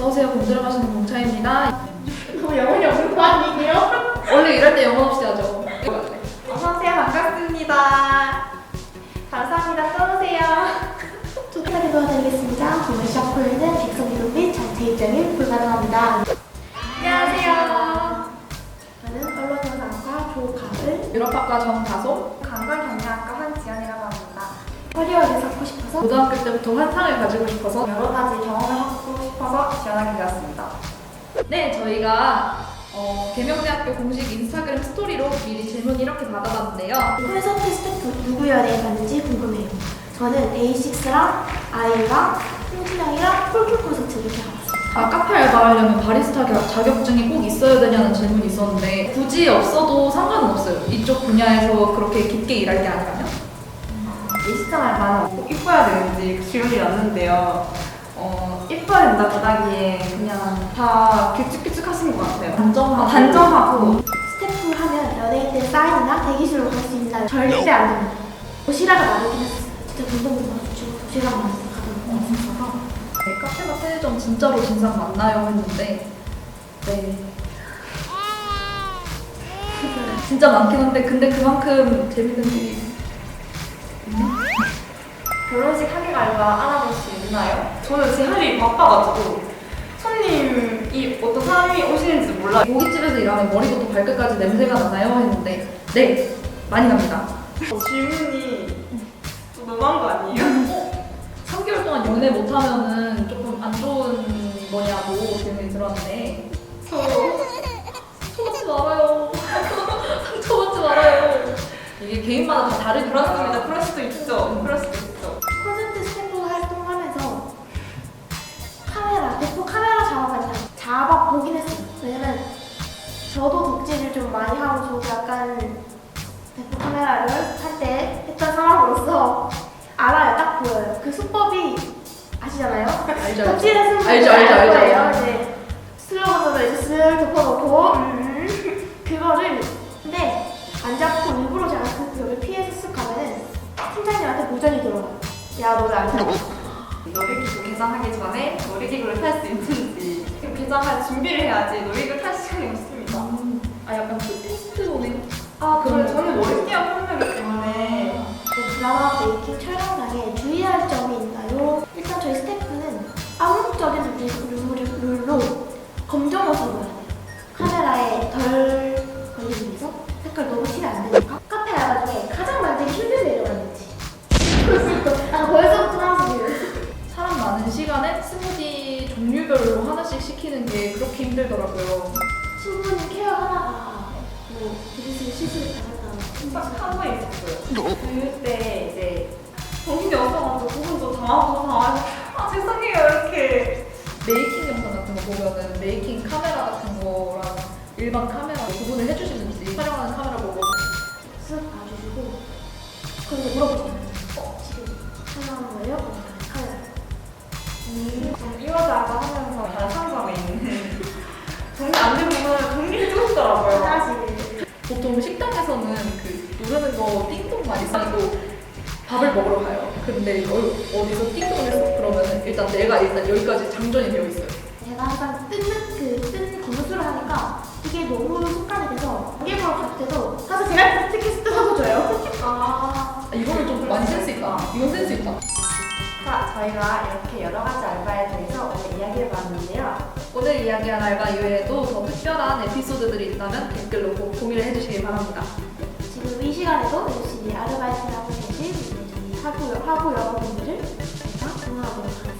어서오세요. 공 들어 가시는 공차입니다. 너무 영혼이 없는 거 아니에요? 원래 이럴 때 영혼 없이 하죠. 어서오세요. 반갑습니다. 감사합니다. 또 오세요. 소개하게 도와드리겠습니다. 오늘 셔플은 백성기 눈빛 전체 입장이 불가능합니다. 안녕하세요. 저는 언론영상과 조가을, 유럽학과 정다솜. 관광경영학과 한지연이라고 합니다. 커리어를 쌓고 싶어서 고등학교 때부터 환상을 가지고 싶어서 여러 가지 경험을 하고 싶어서 지원하게 되었습니다. 네, 저희가 어, 계명대학교 공식 인스타그램 스토리로 미리 질문 이렇게 받아봤는데요. 콘서트 스태프 누구 연예인 봤는지 궁금해요. 저는 데이식스랑 아이랑 홍진영이랑 폴폴 콘서트 이렇게 가봤어요. 아, 카페 알바하려면 바리스타 겨- 자격증이 꼭 있어야 되냐는 질문이 있었는데 굳이 없어도 상관은 없어요. 이쪽 분야에서 그렇게 깊게 일할 게 아니라면. 일시장 알바는 꼭 이뻐야 되는지 질문이 왔는데요. 어, 이뻐야 된다 보다기에 그냥 다 규칙규칙하신 것 같아요. 단정하고. 단정하고 스태프 하면 연예인들 사인이나 대기실로 갈 수 있나요? 절대 안 됩니다. 도시락을 나누긴 했었어요. 진짜 동동동 주고 도시락 만들어 가던 있어서 네, 카페가 편의점 진짜로 진상 맞나요? 했는데 네. 진짜 많긴 한데 근데 그만큼 재밌는 일이 결혼식 하객 알바 알아볼 수 있나요? 저는 제 할 일이 바빠가지고 손님이 어떤 사람이 오시는지 몰라요. 고깃집에서 일하면 머리부터 발끝까지 냄새가 나나요? 했는데 네 많이 납니다 질문이 좀 너무한 거 아니에요? 3개월 동안 연애 못하면은 조금 안 좋은 거냐고 질문이 들었는데 저 상처받지 말아요 상처받지 말아요 이게 개인마다 다. 하습니다 그럴 수도 있죠. 그럴 수도 잡아 보긴 했어요. 왜냐면 저도 독지를 좀 많이 하고 저도 약간 대포 카메라를 할 때 했던 사람으로서 알아요. 딱 보여요. 그 수법이 아시잖아요? 알죠 쓰는 알죠, 알죠, 알죠. 거예요. 이제 슬로건으로 이제 쓱 덮어놓고 음, 그거를 근데 안 잡고 일부러 제가 그거를 피해서 쓱 가면은 팀장님한테 보전이 들어와요. 야 너를 안 잡아. 놀이기구 개장하기 전에 놀이기구를 탈 수 있는지 그리고 개장할 준비를 해야지 놀이기구를 탈 시간이 없습니다. 아 시간에 스무디 종류별로 하나씩 시키는 게 그렇게 힘들더라고요 신부님 케어 하나가 뭐 드리스 실수를 당한다. 딱한 번 있었어요. 그때 이제 정신이 없어가지고 그분도 당하고 당하고 아 죄송해요 이렇게 메이킹 영상 같은 거 보면은 메이킹 카메라 같은 거랑 일반 카메라 구분을 해주시는지 촬영하는 카메라 보고 쓱 봐주시고 그리고 물어보시면 어 지금 촬영하는 거예요? 어, 카메라. 음. 좀 이러다가 하면서 다른 상점에 있는 정리 안 되면 정리를 찍었더라고요. 화장실. 보통 식당에서는 그 누르는 거 띵동 많이 쓰고 밥을 먹으러 가요 근데 어, 어디서 띵동을 했어 그러면은 일단 내가 일단 여기까지 장전이 되어 있어요 제가 항상 뜬, 그뜬 검수를 하니까 이게 너무 습관이 돼서 갈 때도 사실 제가 티켓 뜯어서 줘요. 아, 아, 이거는 좀 많이 센스 있다 이건 센스 있다 자, 저희가 이렇게 여러 가지 알바에 대해서 오늘 이야기해봤는데요. 오늘 이야기한 알바 이외에도 더 특별한 에피소드들이 있다면 댓글로 꼭 고민을 해주시기 바랍니다. 지금 이 시간에도 열심히 아르바이트를 하고 계신 우리 하고, 하고 여러분들을 제가 응원하도록 하겠습니다.